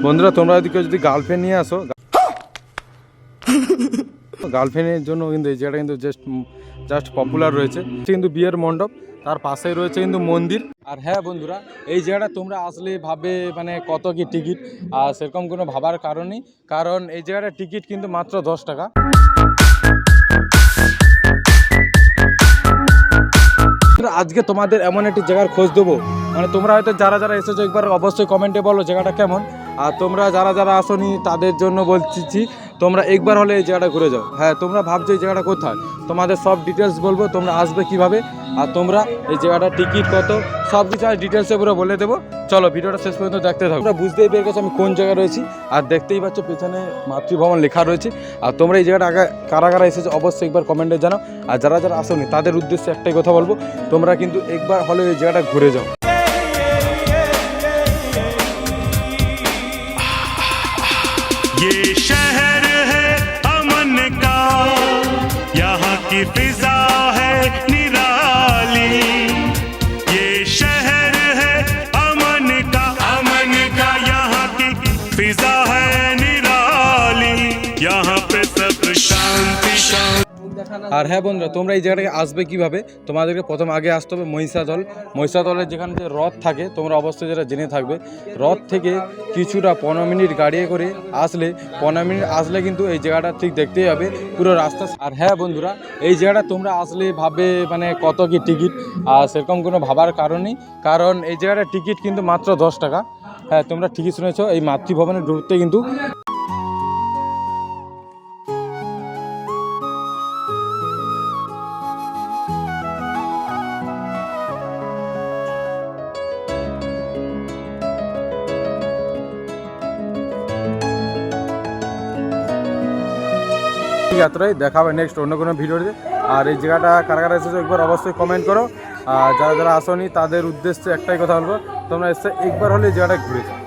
বন্ধুরা, তোমরা যদি যদি গার্লফ্রেন্ড নিয়ে আসো গার্লফ্রেন্ডের জন্য কিন্তু এই জায়গাটা কিন্তু জাস্ট জাস্ট পপুলার রয়েছে। কিন্তু বিয়ের মণ্ডপ, তার পাশেই রয়েছে কিন্তু মন্দির। আর হ্যাঁ বন্ধুরা, এই জায়গাটা তোমরা আসলে ভাবে মানে কত কি টিকিট আর সেরকম কোনো ভাবার কারণই কারণ এই জায়গাটার টিকিট কিন্তু মাত্র দশ টাকা। আজকে তোমাদের এমন একটি জায়গার খোঁজ দেবো। মানে তোমরা হয়তো যারা যারা এসেছ, একবার অবশ্যই কমেন্টে বলো জায়গাটা কেমন। আর তোমরা যারা যারা আসোনি তাদের জন্য বলছি, তোমরা একবার হলে এই জায়গাটা ঘুরে যাও। হ্যাঁ তোমরা ভাবছ এই জায়গাটা কোথায়? তোমাদের সব ডিটেলস বলব, তোমরা আসবে কীভাবে, আর তোমরা এই জায়গাটা টিকিট কত সব কিছু আমি ডিটেলসে পুরো বলে দেবো। চলো, ভিডিওটা শেষ পর্যন্ত দেখতে থাকো। তোমরা বুঝতেই পেরে গেছো আমি কোন জায়গায় রয়েছি। আর দেখতেই পাচ্ছ পেছনে মাতৃভবন লেখা রয়েছে। আর তোমরা এই জায়গাটা আগে কারা কারা এসেছ অবশ্যই একবার কমেন্টে জানাও। আর যারা যারা আসোনি, তাদের উদ্দেশ্যে একটাই কথা বলব, তোমরা কিন্তু একবার হলে এই জায়গাটা ঘুরে যাও। फिजा है निराली। यहाँ पे सब शांति शांति। আর হ্যাঁ বন্ধুরা, তোমরা এই জায়গাটাকে আসবে কীভাবে? তোমাদেরকে প্রথম আগে আসতে হবে মহিষাদল মহিষাদলের যেখানে যে রথ থাকে, তোমরা অবশ্যই যেটা জেনে থাকবে। রথ থেকে কিছুটা পনেরো মিনিট গাড়িয়ে করে আসলে, পনেরো মিনিট আসলে কিন্তু এই জায়গাটা ঠিক দেখতেই হবে, পুরো রাস্তা আর হ্যাঁ বন্ধুরা, এই জায়গাটা তোমরা আসলে ভাবে মানে কত কি টিকিট, আর সেরকম কোনো ভাবার কারণই কারণ এই জায়গাটার টিকিট কিন্তু মাত্র দশ টাকা। হ্যাঁ তোমরা ঠিকই শুনেছো, এই মাতৃভবনে ঢুকতে কিন্তু যাত্রায় দেখা হবে নেক্সট অন্য কোনো ভিডিওতে আর এই জায়গাটা কারা এসেছে এসেছ একবার অবশ্যই কমেন্ট করো। আর যারা যারা আসনি, তাদের উদ্দেশ্যে একটাই কথা বলব, তোমরা এসে একবার হলে এই জায়গাটা ঘুরে যাও।